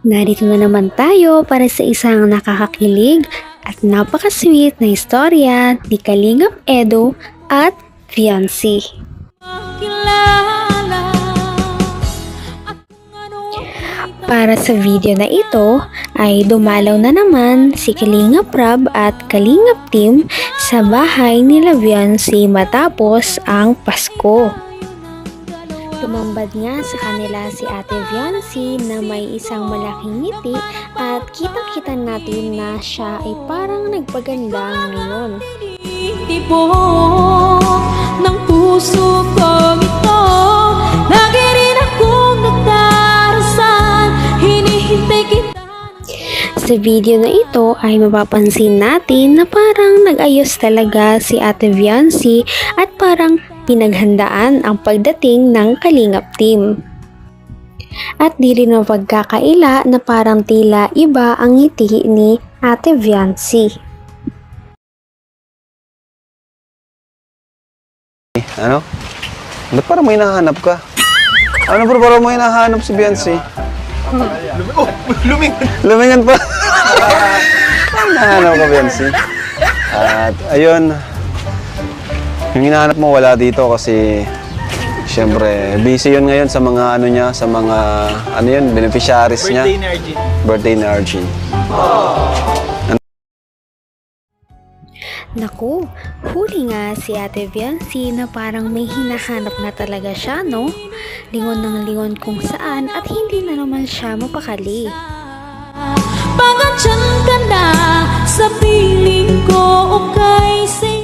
Narito na naman tayo para sa isang nakakakilig at napaka-sweet na istorya ni Kalingap Edo at Fiancé. Para sa video na ito ay dumalaw na naman si Kalingap Rab at Kalingap Team sa bahay nila Fiancé matapos ang Pasko. Tumambad nga sa kanila si Ate Viancy na may isang malaking ngiti at kitang-kita natin na siya ay parang nagpaganda ngayon. tinitibok ng puso ko ito Lagi rin akong nagdarasan Hinihintay kita Sa video na ito ay mapapansin natin na parang nag-ayos talaga si Ate Viancy at parang pinaghandaan ang pagdating ng Kalingap team. At di rin mapagkakaila na parang tila iba ang ngiti ni Ate Viancy. Ano? Ba't parang may nahanap ka? Ano bro, parang may nahanap si Beyonce? Oh, lumingan! Lumingan pa! Parang nahanap ka, Beyonce. At ayun, yung hinahanap mo wala dito kasi Siyempre, busy yun ngayon sa mga ano niya, sa mga ano yun, beneficiaries niya. Birthday ni Arjun. Birthday ni Arjun. Naku, huli nga si Ate Viancy na parang may hinahanap na talaga siya, no? Lingon ng lingon kung saan at hindi na naman siya mapakali. Pagandyan ka na sa piling ko o kay saya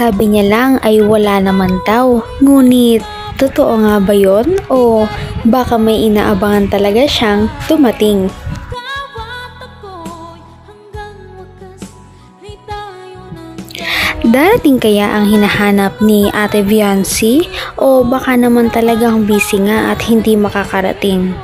Sabi niya lang ay wala naman daw. Ngunit, totoo nga ba yon? O baka may inaabangan talaga siyang dumating? Darating kaya ang hinahanap ni Ate Viancy? O baka naman talagang busy nga at hindi makakarating?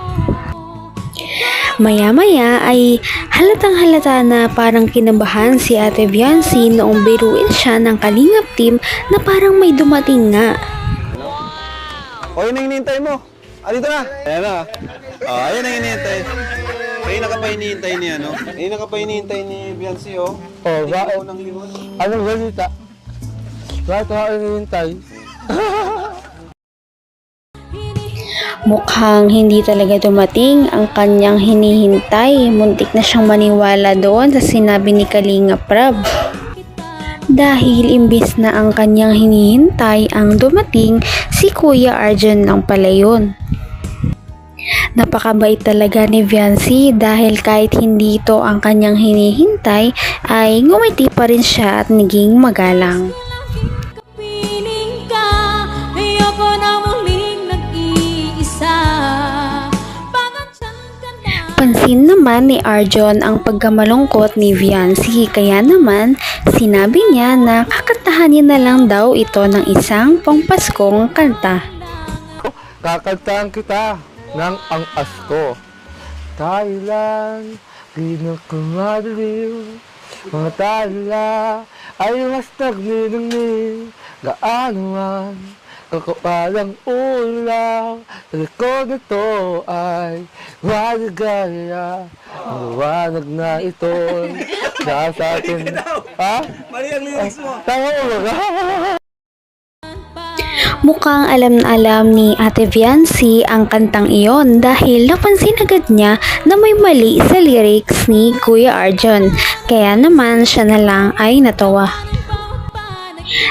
Maya-maya ay halatang halata na parang kinabahan si Ate Viancy noong biruin siya ng Kalingap team na parang may dumating nga. O, yun ang hinihintay mo. Ah, dito na. Ayan na. Oh, ayun ang hinihintay. Kanina ka pa hinihintay ni ano? Kanina ka pa hinihintay ni Beyonce, oh. Oh, ba, anong balita? Bakit ako hinihintay? Mukhang hindi talaga dumating ang kanyang hinihintay. Muntik na siyang maniwala doon sa sinabi ni Kalinga Prab. Dahil imbis na ang kanyang hinihintay ang dumating, si Kuya Arjun lang pala yun. Napakabait talaga ni Viancy dahil kahit hindi ito ang kanyang hinihintay ay ngumiti pa rin siya at naging magalang. Ka na Pansin naman ni Arjon ang pagkamalungkot ni Viancy kaya naman sinabi niya na kakantahan niya na lang daw ito ng isang pangpaskong kanta. Kakantahan kita ng ang asko. Tayo lang, pinakumadaliw. Mga tala ay mas nagniningning. Gaano man, kakapalang ulang. Sa likod nito ay maligaya. Ang liwanag na ito. Nasa atin. Ha? Mali ang lyrics mo. Tama mo ba? Mukhang alam na alam ni Ate Viancy ang kantang iyon dahil napansin agad niya na may mali sa lyrics ni Kuya Arjon. Kaya naman siya na lang ay natawa.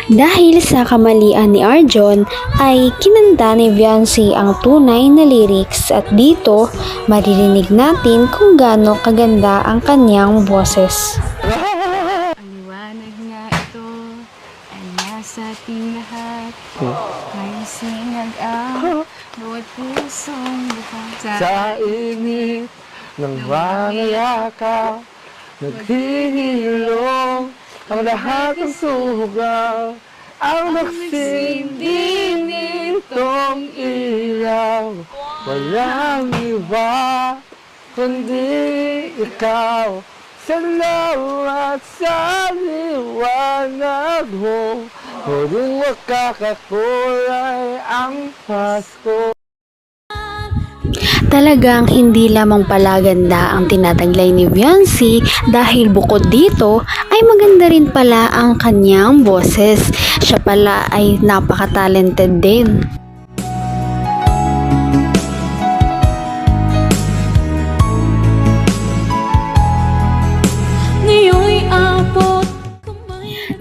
Dahil sa kamalian ni Arjon ay kinanta ni Viancy ang tunay na lyrics at dito maririnig natin kung gaano kaganda ang kanyang boses. Liwanag nga ito ay nasa ating lahat. May sinag ang bawat pusong bukas. Sa init ng mga yakap Naghihilong ang lahat ng sugal Ang nagsindi nitong ilaw. Walang iba kundi ikaw. Salamat sa liwanag mo Huling makakakulay ang Pasko Talagang hindi lamang pala ganda ang tinataglay ni Beyonce dahil bukod dito ay maganda rin pala ang kanyang boses. Siya pala ay napaka-talented din.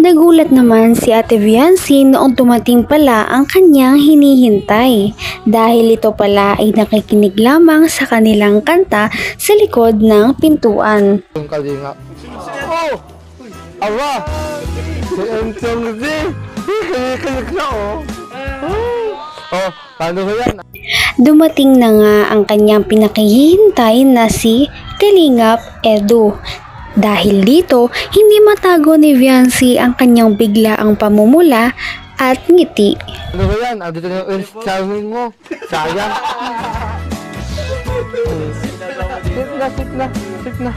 Nagulat naman si Ate Viancy noong tumating pala ang kanyang hinihintay dahil ito pala ay nakikinig lamang sa kanilang kanta sa likod ng pintuan. Yung kalinga. Oh! Si na oh! Oh, paano ba yan? Dumating na nga ang kanyang pinakihintay na si Kalingap Edu. Dahil dito, hindi matago ni Viancy ang kanyang biglaang pamumula at ngiti. Ano ba yan? Andito na yung charming mo. Sayang. Sit na, sit na, sit na.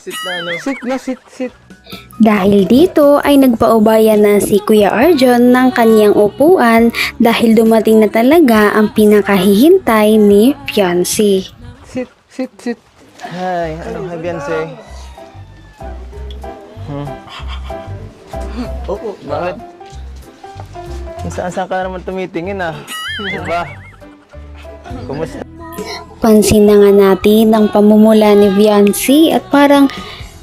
Sit na, ano? Sit na, sit, sit. Dahil dito ay nagpaubaya na si Kuya Arjon ng kanyang upuan dahil dumating na talaga ang pinakahihintay ni Fiancé. Sit, sit, sit. Hi, ano, hi Beyonce. Oo, bakit? Kung saan saan ka naman tumitingin ah. Diba? Kumusta? Pansin na nga natin ang pamumula ni Fiancé at parang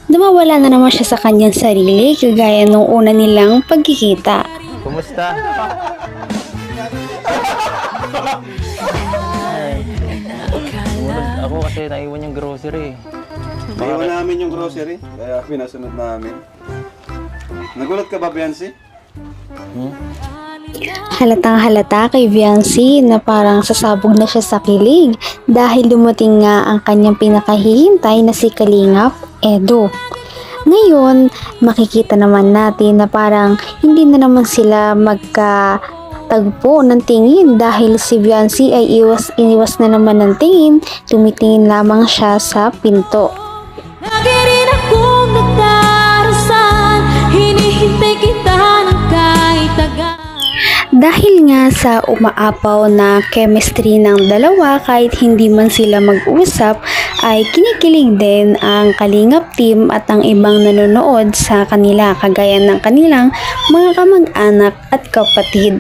namawala na naman siya sa kanyang sarili kagaya nung una nilang pagkikita. Kumusta? Ako kasi naiwan yung grocery. Naiwan namin yung grocery, kaya pinasunod namin. Nagulat ka ba, Biancy? Halatang halata kay Viancy na parang sasabog na siya sa kilig dahil dumating nga ang kanyang pinakahihintay na si Kalingap Edo. Ngayon, makikita naman natin na parang hindi na naman sila magka tagpo ng tingin dahil si Viancy ay iwas iniwas na naman ng tingin, tumitingin lamang siya sa pinto. Dahil nga sa umaapaw na chemistry ng dalawa kahit hindi man sila mag-usap ay kinikilig din ang Kalingap team at ang ibang nanonood sa kanila kagaya ng kanilang mga kamag-anak at kapatid.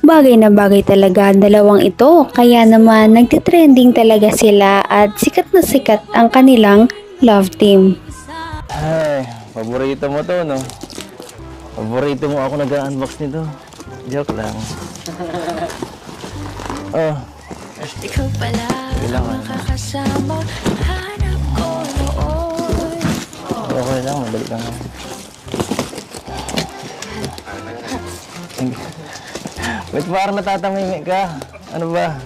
Bagay na bagay talaga ang dalawang ito kaya naman nagtitrending talaga sila at sikat na sikat ang kanilang love team. Ay, paborito mo to, no? Paborito mo ako nag-unbox nito. Joke lang. Oh, Ikaw pala Kailangan. ang makakasama Hanap ko noon okay lang, madali lang. Ba't parang natatamimi ka? Ano ba?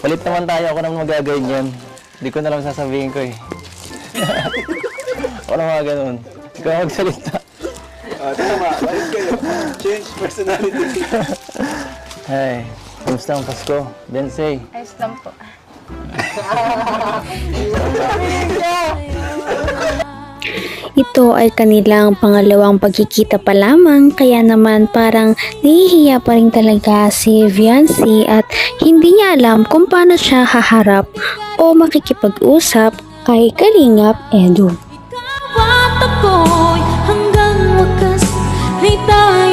Palit naman tayo, ako naman magagawin yan. Hindi ko na lang sasabihin ko eh. ako na mga ganun. Ikaw magsalita. Personality. Hey, kumusta ang Pasko? Bensei. Ayos lang po. Ito ay kanilang pangalawang pagkikita pa lamang kaya naman parang nahihiya pa rin talaga si Viancy at hindi niya alam kung paano siya haharap o makikipag-usap kay Kalingap Edu. At ako'y hanggang wakas Ay tayo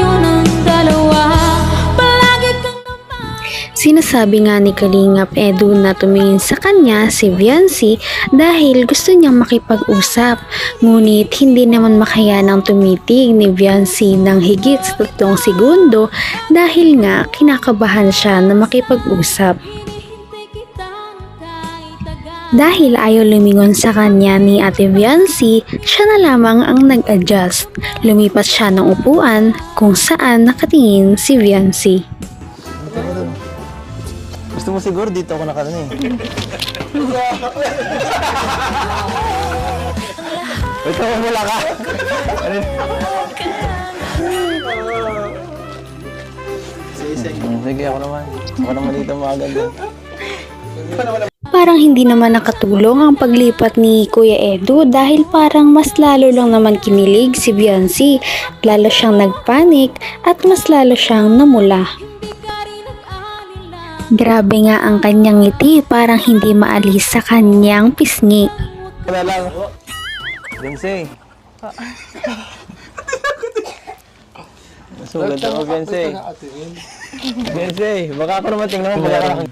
Sinasabi nga ni Kalingap Edu na tumingin sa kanya si Viancy dahil gusto niyang makipag-usap. Ngunit hindi naman makayanang tumitig ni Viancy ng higit sa tatlong segundo dahil nga kinakabahan siya na makipag-usap. Dahil ayaw lumingon sa kanya ni Ate Viancy, siya na lamang ang nag-adjust. Lumipat siya ng upuan kung saan nakatingin si Viancy. Gusto mo siguro dito ako nakaano eh. Wait, ako wala ka. Ano yun? Mm, Sige, ako naman. Ako naman dito mga ganda. Parang hindi naman nakatulong ang paglipat ni Kuya Edu dahil parang mas lalo lang naman kinilig si Viancy. Lalo siyang nagpanik at mas lalo siyang namula. Grabe nga ang kanyang ngiti parang hindi maalis sa kanyang pisngi. Wala lang. Bensay. Sulat ako, Bensay. Bensay, baka ako naman tingnan mo. Baka ako.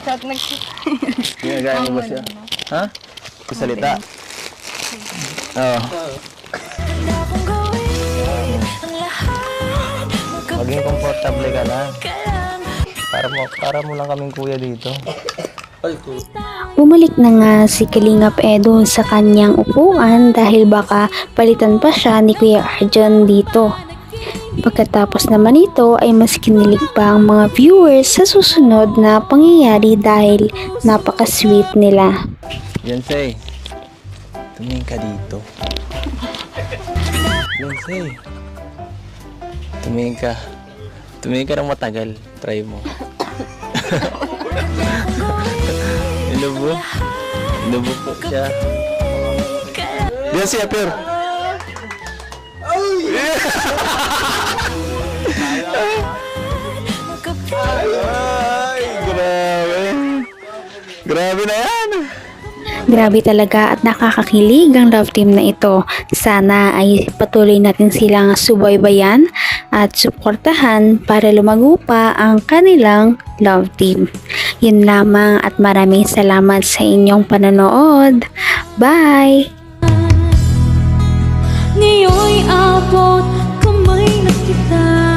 Shot nag Ginagaya mo ba siya? Ha? Kusalita. Oo. Na lahat Maging komportable ka lang. Para mo, para mo lang kaming kuya dito. Bumalik na nga si Kalingap Edo sa kanyang upuan dahil baka palitan pa siya ni Kuya Arjun dito. Pagkatapos naman ito ay mas kinilig pa ang mga viewers sa susunod na pangyayari dahil napaka-sweet nila. Bensay, tumingin ka dito. Bensay, tumingin ka. Tumingin ka ng matagal. Try mo. Inubo. Inubo po siya. Beyonce, appear. Ay, grabe. Grabe na yan. Grabe talaga at nakakakilig ang love team na ito. Sana ay patuloy natin silang subaybayan at suportahan para lumago pa ang kanilang love team. Yun lamang at maraming salamat sa inyong panonood. Bye! Ngayon'y abot kamay na kita